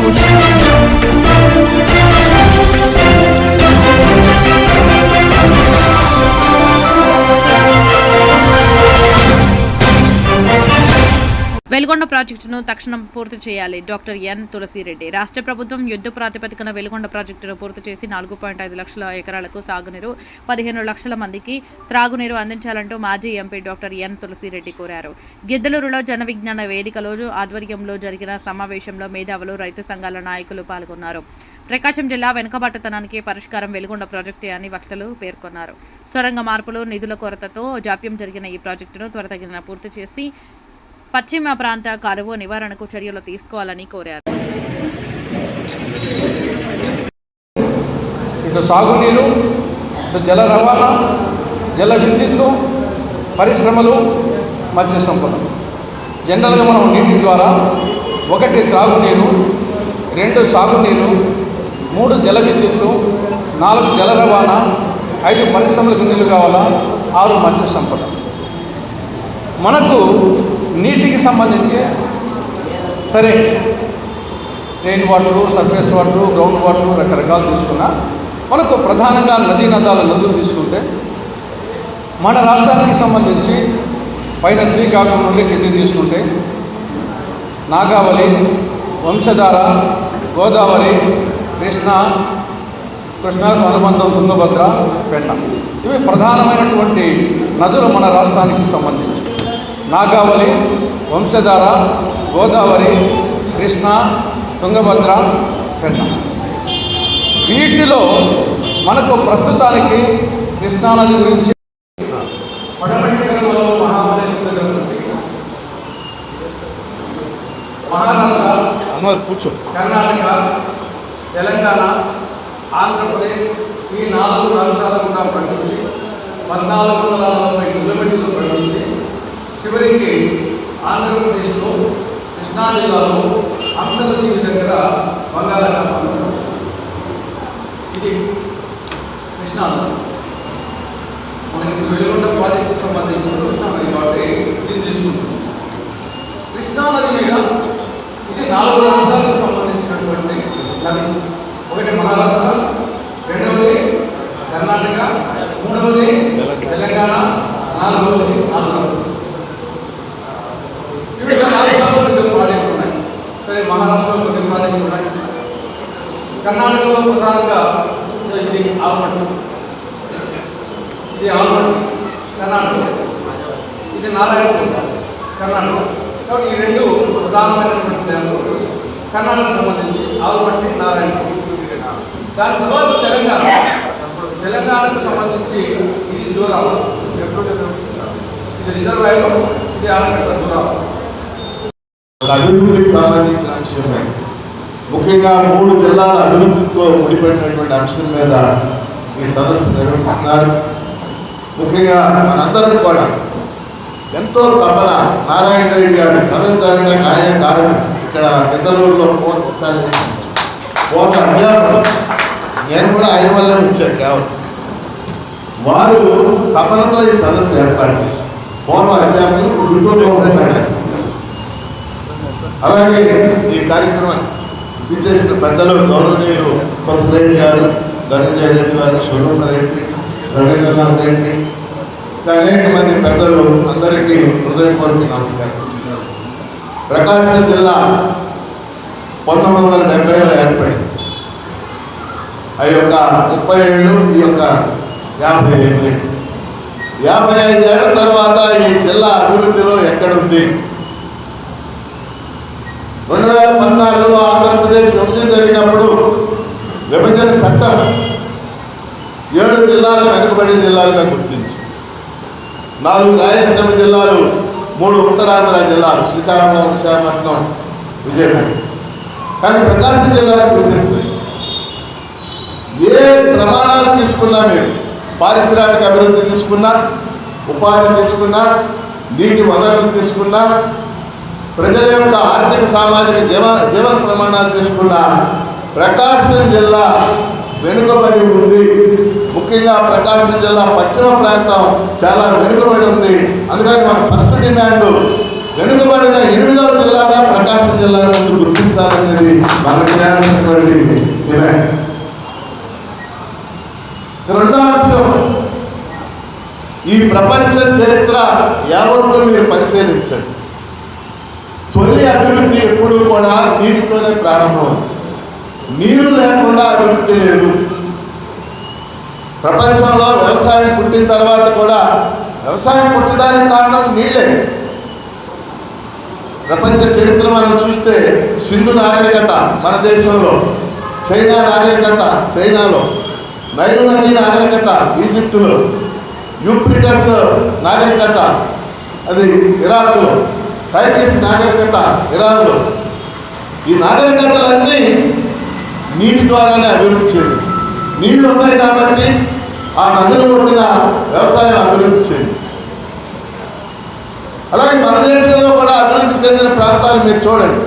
Saúde. Veligonda ప్రాజెక్టును తక్షణం పూర్తి చేయాలి. Doctor N. తులసిరెడ్డి. రాష్ట్ర ప్రభుత్వం యుద్ధ ప్రాతిపదికన వెలుగొండ ప్రాజెక్టును పూర్తి చేసి నాలుగు పాయింట్ ఐదు లక్షల ఎకరాలకు సాగునీరు పదిహేను లక్షల మందికి త్రాగునీరు అందించాలంటూ మాజీ ఎంపీ డాక్టర్ ఎన్. తులసిరెడ్డి కోరారు. గిద్దలూరులో జన విజ్ఞాన వేదికలో ఆధ్వర్యంలో జరిగిన సమావేశంలో మేధావులు రైతు సంఘాల నాయకులు పాల్గొన్నారు. ప్రకాశం జిల్లా వెనుకబాటుతనానికి పరిష్కారం వెలుగొండ ప్రాజెక్టే అని వక్తలు పేర్కొన్నారు. సొరంగ మార్పులు నిధుల కొరతతో జాప్యం జరిగిన ఈ ప్రాజెక్టును త్వరతగిన పూర్తి చేసి పశ్చిమ ప్రాంత కరువు నివారణకు చర్యలు తీసుకోవాలని కోరారు. ఇటు సాగునీరు ఇటు జల రవాణా జల విద్యుత్తు పరిశ్రమలు మత్స్య సంపద. జనరల్గా మనం నీటి ద్వారా ఒకటి త్రాగునీరు రెండు సాగునీరు మూడు జల విద్యుత్తు నాలుగు జల రవాణా ఐదు పరిశ్రమలకు నీళ్ళు కావాలా ఆరు మత్స్య సంపద. మనకు నీటికి సంబంధించి సరే rain water surface water ground water రకరకాలు తీసుకున్నా. మనకు ప్రధానంగా నదీ నదాల నదులు తీసుకుంటే మన రాష్ట్రానికి సంబంధించి పైన శ్రీకాకుళం నుండి కింది తీసుకుంటే నాగావళి వంశధార గోదావరి కృష్ణ కృష్ణాకు అనుబంధం తుంగభద్ర పెన్న. ఇవి ప్రధానమైనటువంటి నదులు మన రాష్ట్రానికి సంబంధించి. నాగావళి వంశధార గోదావరి కృష్ణ తుంగభద్ర పెన్న. వీటిలో మనకు ప్రస్తుతానికి కృష్ణానది గురించి మహారాష్ట్ర కూర్చో. కర్ణాటక తెలంగాణ ఆంధ్రప్రదేశ్ ఈ నాలుగు రాష్ట్రాల గుండా ప్రకటించి పద్నాలుగు వందల నలభై కిలోమీటర్లు ప్రకటించి చివరికి ఆంధ్రప్రదేశ్లో కృష్ణా జిల్లాలో హంసలదీవి దగ్గర బంగాళాఖాతంలో ఇది కృష్ణా మనకి వెలుగొండ ప్రాజెక్టుకు సంబంధించిన కృష్ణా నది కాబట్టి దీన్ని తీసుకుంటుంది. కృష్ణా నది మీద ఇది నాలుగు రాష్ట్రాలకు సంబంధించినటువంటి నది. ఒకటి మహారాష్ట్ర రెండవది కర్ణాటక మూడవది తెలంగాణ నాలుగవది ఆంధ్రప్రదేశ్. వివిధ రాష్ట్రాల్లో వివిధ ప్రాజెక్టులు ఉన్నాయి సరే మహారాష్ట్రలో కొన్ని ప్రాజెక్టులు ఉన్నాయి. కర్ణాటకలో ప్రధానంగా ఇది ఆల్మండ్. ఇది ఆల్మండ్ కర్ణాటక. ఇది నారాయణపూర్ కర్ణాటక. కాబట్టి ఈ రెండు ప్రధానమైనటువంటి డ్యాములు కర్ణాటకకు సంబంధించి ఆవుపట్టి నారాయణపూర్ దాని తర్వాత తెలంగాణ. తెలంగాణకు సంబంధించి ఇది ఎప్పుడు ఇది రిజర్వాయర్ ఇది ఆలపెట్ట జోరాల అభివృద్ధికి సంబంధించిన అంశమే. ముఖ్యంగా మూడు జిల్లాల అభివృద్ధితో ముడిపడినటువంటి అంశం మీద ఈ సదస్సు నిర్వహిస్తున్నారు. ముఖ్యంగా మనందరం కూడా ఎంతో తపన నారాయణ రెడ్డి గారి సదస్సు ఆయన కారణం ఇక్కడ ఇతరులలో కోర్టు ఒకసారి కోర్టు అభ్యాసం నేను కూడా ఆయన వల్ల వచ్చాను కాబట్టి వారు తపనతో ఈ సదస్సు ఏర్పాటు చేసి పూర్వ అధ్యాపకులు గుంటూరులో ఉన్నాయి అలాగే ఈ కార్యక్రమం ఇచ్చేసిన పెద్దలు గౌరవనీయులు కొలసరెడ్డి గారు ధనంజయ రెడ్డి గారు శివరూప రెడ్డి రవీంద్రనాథ్ రెడ్డి ఇంకా అనేక మంది పెద్దలు అందరికీ హృదయపూర్వక నమస్కారం. ప్రకాశం జిల్లా పంతొమ్మిది వందల డెబ్బైలో ఏర్పడింది. ఆ యొక్క ముప్పై ఏళ్ళు ఈ యొక్క యాభై ఏళ్ళు యాభై ఐదేళ్ళ తర్వాత ఈ జిల్లా అభివృద్ధిలో ఎక్కడుంది రెండు వేల పద్నాలుగులో ఆంధ్రప్రదేశ్ విభజన జరిగినప్పుడు విభజన చట్టం ఏడు జిల్లాలు వెనుకబడి జిల్లాలుగా గుర్తించి నాలుగు రాయలసీమ జిల్లాలు మూడు ఉత్తరాంధ్ర జిల్లాలు శ్రీకాకుళం విశాఖపట్నం విజయనగరం. కానీ ప్రకాశం జిల్లాను గుర్తించలేదు. ఏ ప్రమాణాలు తీసుకున్నా మీరు పారిశ్రామిక అభివృద్ధి తీసుకున్నా ఉపాధి తీసుకున్నా నీటి వనరులు తీసుకున్నా ప్రజల యొక్క ఆర్థిక సామాజిక జీవ జీవన ప్రమాణాలు తీసుకున్న ప్రకాశం జిల్లా వెనుకబడి ఉంది. ముఖ్యంగా ప్రకాశం జిల్లా పశ్చిమ ప్రాంతం చాలా వెనుకబడి ఉంది. అందుకని మన ఫస్ట్ డిమాండ్ వెనుకబడిన ఎనిమిదవ జిల్లాగా ప్రకాశం జిల్లాను గుర్తించాలనేది మనకు చేయాల్సినటువంటి డిమాండ్. రెండో అంశం ఈ ప్రపంచ చరిత్ర యావత్తు మీరు పరిశీలించండి. తొలి అభివృద్ధి ఎప్పుడూ కూడా నీటితోనే ప్రారంభం. నీరు లేకుండా అభివృద్ధి లేదు. ప్రపంచంలో వ్యవసాయం పుట్టిన తర్వాత కూడా వ్యవసాయం పుట్టడానికి కారణం నీళ్ళే. ప్రపంచ చరిత్ర మనం చూస్తే సింధు నాగరికత మన దేశంలో చైనా నాగరికత చైనాలో నైరు నది నాగరికత ఈజిప్టులో యూప్రిటస్ నాగరికత అది ఇరాక్లో. టైటిస్ నాగరికత ఇరాన్లో ఈ నాగరికతలన్నీ నీటి ద్వారానే అభివృద్ధి చేయండి. నీళ్ళు ఉన్నాయి కాబట్టి ఆ నదులు కొట్టిన వ్యవసాయం అభివృద్ధి చేయండి. అలాగే మన దేశంలో కూడా అభివృద్ధి చెందిన ప్రాంతాలు మీరు చూడండి.